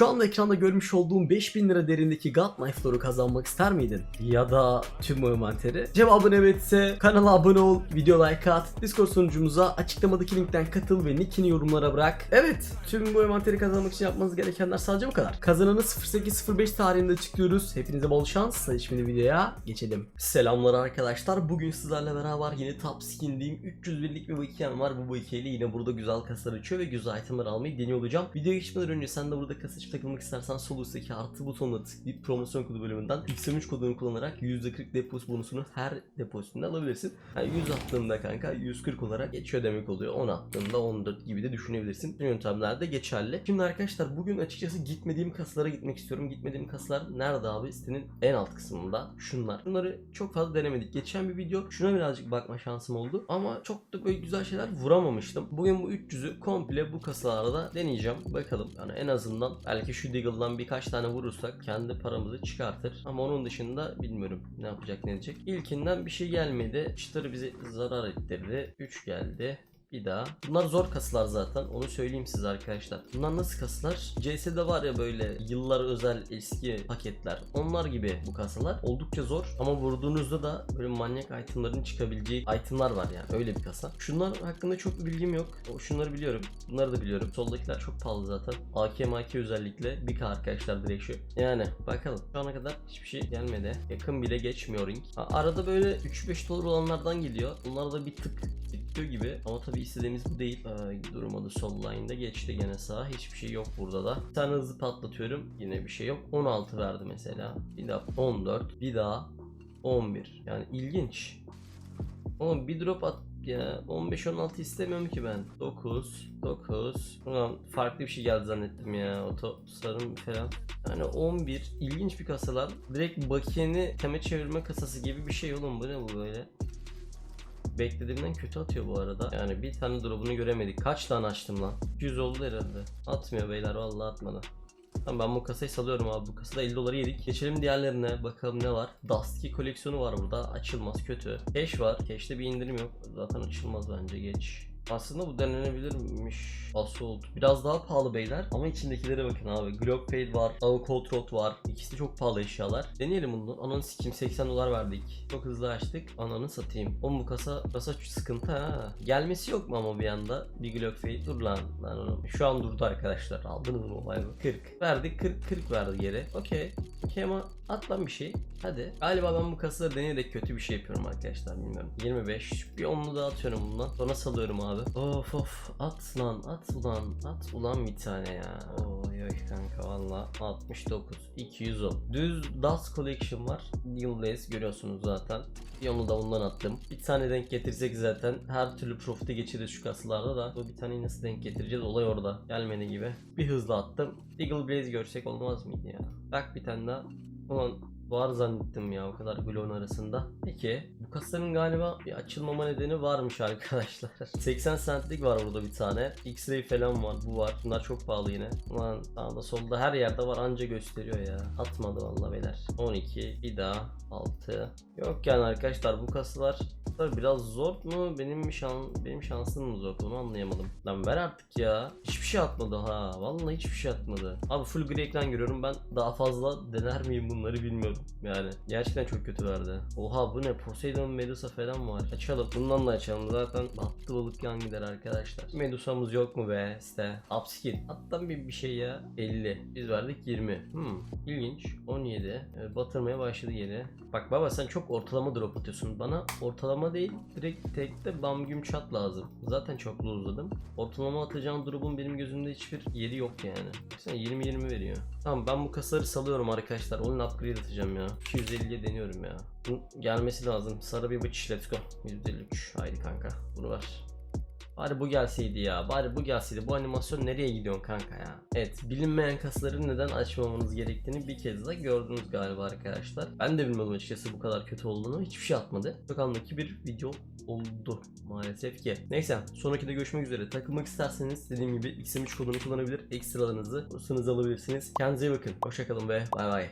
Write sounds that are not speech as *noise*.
Şu anda ekranda görmüş olduğum 5000 lira değerindeki God Knife Lore'u kazanmak ister miydin? Ya da tüm envanteri? Cevabın evetse kanala abone ol, video like at, Discord sunucumuza açıklamadaki linkten katıl ve nickini yorumlara bırak. Evet, tüm bu envanteri kazanmak için yapmanız gerekenler sadece bu kadar. Kazananı 0805 tarihinde açıklıyoruz. Hepinize bol şans. Hadi şimdi videoya geçelim. Selamlar arkadaşlar. Bugün sizlerle beraber yeni top skin'deyim. 300 birlik bir bakiyem var. Bu bakiyeyle yine burada güzel kaslar açıyor ve güzel itemler almayı deniyor olacağım. Videoya geçmeden önce sen de burada kasa açıp takılmak istersen sol üstteki artı butonuna tıklayıp promosyon kodu bölümünden XM3 kodunu kullanarak %40 depos bonusunu her deposunda alabilirsin. Yani 100 attığında kanka 140 olarak geçiyor demek oluyor. 10 attığında 14 gibi de düşünebilirsin. Bu yöntemler de geçerli. Şimdi arkadaşlar bugün açıkçası gitmediğim kaslara gitmek istiyorum. Gitmediğim kaslar nerede abi? Sitenin en alt kısmında. Şunlar. Bunları çok fazla denemedik. Geçen bir video şuna birazcık bakma şansım oldu. Ama çok da böyle güzel şeyler vuramamıştım. Bugün bu 300'ü komple bu kasalarda deneyeceğim. Bakalım. Yani en azından belki şu Deagle'dan birkaç tane vurursak kendi paramızı çıkartır. Ama onun dışında bilmiyorum ne yapacak ne edecek. İlkinden bir şey gelmedi. Çıtır bizi zarar ettirdi. 3 geldi. Bir daha. Bunlar zor kasılar zaten. Onu söyleyeyim size arkadaşlar. Bunlar nasıl kasılar? CS'de var ya böyle yıllar özel eski paketler. Onlar gibi bu kasalar. Oldukça zor. Ama vurduğunuzda da böyle manyak itemların çıkabileceği itemlar var yani. Öyle bir kasa. Şunlar hakkında çok bir bilgim yok. Şunları biliyorum. Bunları da biliyorum. Soldakiler çok pahalı zaten. AK MK özellikle. 1K arkadaşlar direkt şu. Yani bakalım. Şu ana kadar hiçbir şey gelmedi. Yakın bile geçmiyor ring. Arada böyle 3-5 dolar olanlardan geliyor. Bunlar da bir tık bitiyor gibi ama tabii istediğimiz bu değil. Ee, durmadı sol line'da geçti gene sağa. Hiçbir şey yok burada da. Bir tane hızlı patlatıyorum. Yine bir şey yok. 16 verdi mesela. Bir daha 14. Bir daha 11. Yani ilginç. Oğlum bir drop at ya 15-16 istemiyorum ki ben. 9 9 Ulan farklı bir şey geldi zannettim ya. Oto sarım falan. Yani 11 ilginç bir kasalar. Direkt bakiyeni teme çevirme kasası gibi bir şey oğlum bu ne bu böyle? Beklediğimden kötü atıyor bu arada. Yani bir tane drop'unu göremedik. Kaç tane açtım lan? 100 oldu herhalde. Atmıyor beyler vallahi atmadı. Tamam ben bu kasayı salıyorum abi. Bu kasada 50 doları yedik. Geçelim diğerlerine. Bakalım ne var. Dust 2 koleksiyonu var burada. Açılmaz kötü. Cash var. Cash'te bir indirim yok. Zaten açılmaz bence geç. Aslında bu denenebilirmiş. Assault. Biraz daha pahalı beyler. Ama içindekilere bakın abi. Glock Fade var. Av Cold Rod var. İkisi çok pahalı eşyalar. Deneyelim bunu. Ananı sikeyim 80 dolar verdik. Çok hızlı açtık. Ananı satayım. Oğlum bu kasa, kasa sıkıntı ha. Gelmesi yok mu ama bir anda? Bir Glock Fade. Dur lan. Lan onu. Şu an durdu arkadaşlar. Aldınız mı olay bu? 40. Verdik 40 40 verdi geri. Okey. Okey ama at lan bir şey. Hadi. Galiba ben bu kasaları deneyerek kötü bir şey yapıyorum arkadaşlar. Bilmiyorum. 25. Bir onlu daha atıyorum bundan. Sonra salıyorum abi. Of of. At lan. At ulan. At ulan bir tane ya. Oy oy kanka valla. 69. 210. Düz Dust Collection var. Yıldız görüyorsunuz zaten. Bir onu da ondan attım. Bir tane denk getirsek zaten her türlü profite geçeriz şu kaslarda da. Bu bir tane nasıl denk getireceğiz olay orada. Gelmedi gibi. Bir hızlı attım. Eagle Blaze görsek olmaz mıydı ya? Bak bir tane daha. Ulan var zannettim ya o kadar Glow'un arasında. Peki bu kasanın galiba bir açılmama nedeni varmış arkadaşlar. *laughs* 80 centlik var burada bir tane. X-ray falan var bu var. Bunlar çok pahalı yine. Ulan sağda solda her yerde var anca gösteriyor ya. Atmadı vallahi beyler. 12 bir daha 6. Yok yani arkadaşlar bu kasalar biraz zor mu? Benim şan benim şansım mı zor? Onu anlayamadım. Lan ver artık ya. Hiçbir şey atmadı ha. Vallahi hiçbir şey atmadı. Abi full gri ekran görüyorum. Ben daha fazla dener miyim bunları bilmiyorum. Yani gerçekten çok kötü verdi. Oha bu ne? Poseidon Medusa falan var. Açalım. Bundan da açalım. Zaten battı balık yan gider arkadaşlar. Medusa'mız yok mu be? İşte. Upskin. Attan bir, bir şey ya. 50. Biz verdik 20. Hmm. İlginç. 17. Evet, batırmaya başladı yeri. Bak baba sen çok ortalama drop atıyorsun. Bana ortalama değil direkt tekte bam güm çat lazım. Zaten çok uzadım. Ortalama atacağım drop'un benim gözümde hiçbir yeri yok yani. Sen 20-20 veriyor. Tamam ben bu kasaları salıyorum arkadaşlar. Onun upgrade atacağım ya. 250'ye deniyorum ya. Bunun gelmesi lazım. Sarı bir bıç let's go. 153. Haydi kanka. Bunu ver. Bari bu gelseydi ya. Bari bu gelseydi. Bu animasyon nereye gidiyorsun kanka ya? Evet. Bilinmeyen kasları neden açmamanız gerektiğini bir kez daha gördünüz galiba arkadaşlar. Ben de bilmiyordum açıkçası bu kadar kötü olduğunu. Hiçbir şey atmadı. Anlık bir video oldu maalesef ki. Neyse sonraki de görüşmek üzere. Takılmak isterseniz dediğim gibi XM3 kodunu kullanabilir. Ekstralarınızı, hırsınızı alabilirsiniz. Kendinize iyi bakın. Hoşçakalın ve bay bay.